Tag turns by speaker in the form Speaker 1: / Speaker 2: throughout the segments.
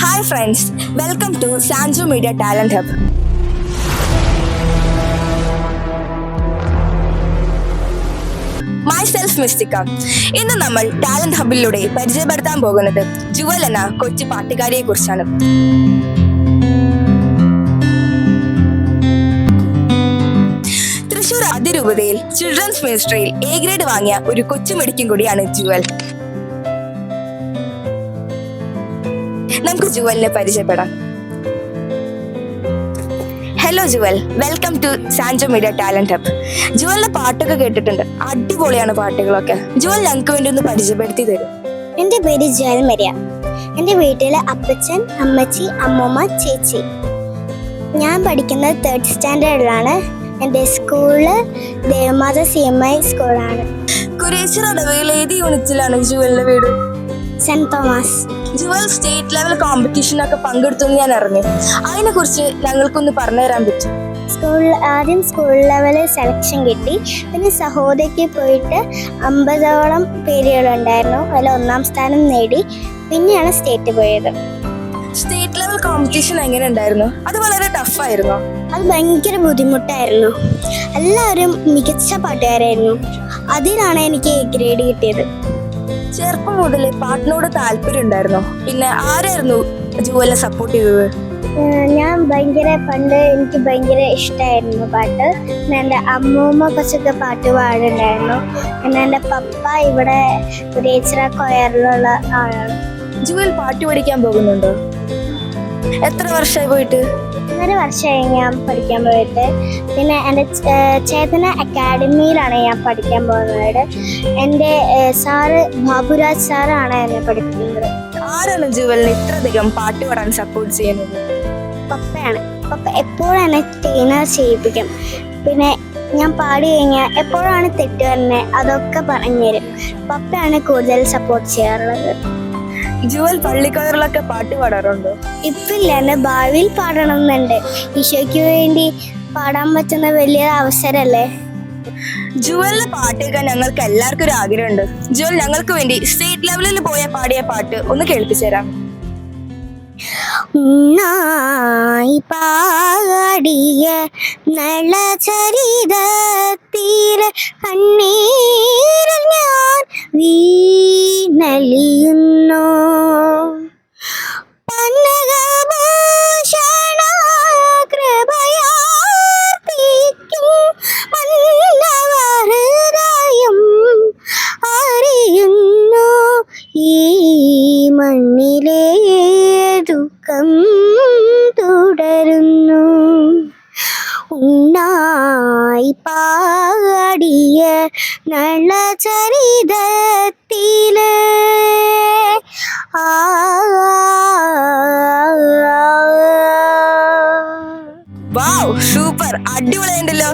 Speaker 1: Hi friends welcome to Sanju media talent hub myself മിസ്റ്റിക്ക ഇന്ന് നമ്മൾ talent ഹബിലൂടെ പരിചയപ്പെടുത്താൻ പോകുന്നത് ജുവൽ എന്ന കൊച്ചു പാട്ടുകാരിയെ കുറിച്ചാണ് അതിരൂപതയിൽ ചിൽഡ്രൻസ് മിനിസ്ട്രിയിൽ എ ഗ്രേഡ് വാങ്ങിയ ഒരു കൊച്ചു മെഡിക്കും കൂടിയാണ് ജുവൽ. നമുക്ക് ജുവലിനെ പരിചയപ്പെടാം. Hello Jewel. Welcome to Sanjo media talent hub ജുവലിന്റെ പാട്ടൊക്കെ കേട്ടിട്ടുണ്ട്. അടിപൊളിയാണ് പാട്ടുകളൊക്കെ. ജുവൽ ഞങ്ങൾക്ക് വേണ്ടി ഒന്ന് പരിചയപ്പെടുത്തി തരും.
Speaker 2: എന്റെ പേര് ജുവൽ മരിയ. എന്റെ വീട്ടിലെ അപ്പച്ചൻ അമ്മച്ചി അമ്മമ്മ ചേച്ചി. ഞാൻ പഠിക്കുന്നത് തേർഡ് സ്റ്റാൻഡേർഡിലാണ് എന്റെ school Devamatha C M I സ്കൂളാണ്.
Speaker 1: അടവയിൽ ഏത് യൂണിറ്റിലാണ് ജുവലിന്റെ വീട്?
Speaker 2: Saint Thomas.
Speaker 1: Jewel state level കോമ്പറ്റീഷനൊക്കെ പങ്കെടുത്തു എന്ന് ഞാൻ അറിഞ്ഞു. അതിനെ കുറിച്ച് ഞങ്ങൾക്കൊന്ന് പറഞ്ഞു തരാൻ പറ്റും.
Speaker 2: സ്കൂൾ ആദ്യം സ്കൂൾ ലെവലിൽ സെലക്ഷൻ കിട്ടി. പിന്നെ സഹോദരിക്ക് പോയിട്ട് അമ്പതോളം പേരുകളുണ്ടായിരുന്നു അതിൽ ഒന്നാം സ്ഥാനം നേടി. പിന്നെയാണ് സ്റ്റേറ്റ് പോയത്.
Speaker 1: സ്റ്റേറ്റ് ലെവൽ കോമ്പറ്റീഷൻ എങ്ങനെ ഉണ്ടായിരുന്നു? അത് വളരെ ടഫായിരുന്നു
Speaker 2: അത് ഭയങ്കര ബുദ്ധിമുട്ടായിരുന്നു. എല്ലാവരും മികച്ച പാട്ടുകാരായിരുന്നു. അതിലാണ് എനിക്ക് എ ഗ്രേഡ് കിട്ടിയത്.
Speaker 1: ചെറുപ്പം മുതൽ പാട്ടിനോട് താല്പര്യം ഉണ്ടായിരുന്നു? പിന്നെ ആരായിരുന്നു ജുവലിനെ സപ്പോർട്ട് ചെയ്തത്?
Speaker 2: ഞാൻ ഭയങ്കര പണ്ട് എനിക്ക് ഭയങ്കര ഇഷ്ടമായിരുന്നു പാട്ട്. പിന്നെ എന്റെ അമ്മൂമ്മ കുറച്ചൊക്കെ പാട്ട് പാടുണ്ടായിരുന്നു പിന്നെ എന്റെ പപ്പ ഇവിടെ ഒരു ഏച്ചറ കൊയറിലുള്ള ആളാണ്.
Speaker 1: ജുവൽ പാട്ട് പഠിക്കാൻ പോകുന്നുണ്ടോ? എത്ര വർഷമായി പോയിട്ട്?
Speaker 2: ഒന്നര വർഷമായി ഞാൻ പഠിക്കാൻ പോയിട്ട്. പിന്നെ എന്റെ ചേതന അക്കാഡമിയിലാണ് ഞാൻ പഠിക്കാൻ പോകുന്നത്. എന്റെ സാറ് ബാബുരാജ് സാറാണ് എന്നെ പഠിപ്പിക്കുന്നത്.
Speaker 1: ആരാണ് ജുവലിനെ ഇത്രയധികം പാട്ട് പാടാൻ സപ്പോർട്ട് ചെയ്യുന്നത്?
Speaker 2: പപ്പയാണ്. പപ്പ എപ്പോഴും എന്നെ ട്രെയിനർ ചെയ്യിപ്പിക്കും. പിന്നെ ഞാൻ പാടി കഴിഞ്ഞാൽ എപ്പോഴാണ് തെറ്റ് വരുന്നത് അതൊക്കെ പറഞ്ഞു തരും പപ്പയാണ് കൂടുതൽ സപ്പോർട്ട് ചെയ്യാറുള്ളത്.
Speaker 1: ജുവൽ പള്ളിക്കാരിലൊക്കെ പാട്ട് പാടാറുണ്ടോ?
Speaker 2: ഇപ്പില്ല ഭാവിയിൽ പാടണമെന്നുണ്ട്. ഈശോയ്ക്ക് വേണ്ടി പാടാൻ പറ്റുന്ന വലിയൊരു അവസരല്ലേ
Speaker 1: ജുവലിന്റെ പാട്ട് കേൾക്കാൻ ഞങ്ങൾക്ക് എല്ലാവർക്കും ഒരു ആഗ്രഹമുണ്ട്. ജുവൽ ഞങ്ങൾക്ക് വേണ്ടി സ്റ്റേറ്റ് ലെവലിൽ പോയ പാടിയ പാട്ട് ഒന്ന് കേൾപ്പിച്ചു തരാം.
Speaker 2: പാടിയ തീരെ കണ്ണീരിൽ ഞാൻ വീണലിയുന്നു മണ്ണിലെ ദുഃഖം തുടരുന്നു. ഉണ്ണായി പാടിയ നല്ല ചരിതത്തിലേ
Speaker 1: ആ സൂപ്പർ അടിപൊളിയുണ്ടല്ലോ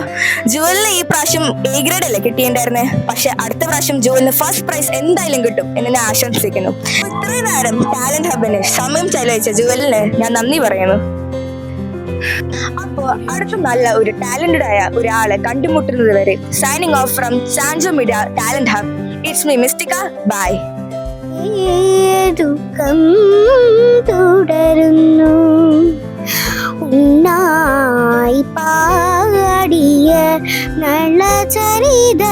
Speaker 1: ജുവലിന് ഈ പ്രാവശ്യം എ ഗ്രേഡ് അല്ലേ കിട്ടിയിട്ടുണ്ടായിരുന്നേ? പക്ഷെ അടുത്ത പ്രാവശ്യം ജുവലിന് ഫസ്റ്റ് പ്രൈസ് എന്തായാലും കിട്ടും എന്ന് ഞാൻ ആശംസിക്കുന്നു. ഇത്രയും നേരം ടാലന്റ് ഹബിന് സമയം ചെലവഴിച്ച ജുവലിന് ഞാൻ നന്ദി പറയുന്നു. അപ്പോ അടുത്ത നല്ല ഒരു ടാലന്റഡ് ആയ ഒരാളെ കണ്ടുമുട്ടുന്നത് വരെ signing off from Sanjo media talent hub it's me മിസ്റ്റിക്ക bye
Speaker 2: ദുഃഖം തുടരുന്നു ഉണ്ണായി പാടിയ നളചരിതത്തിൽ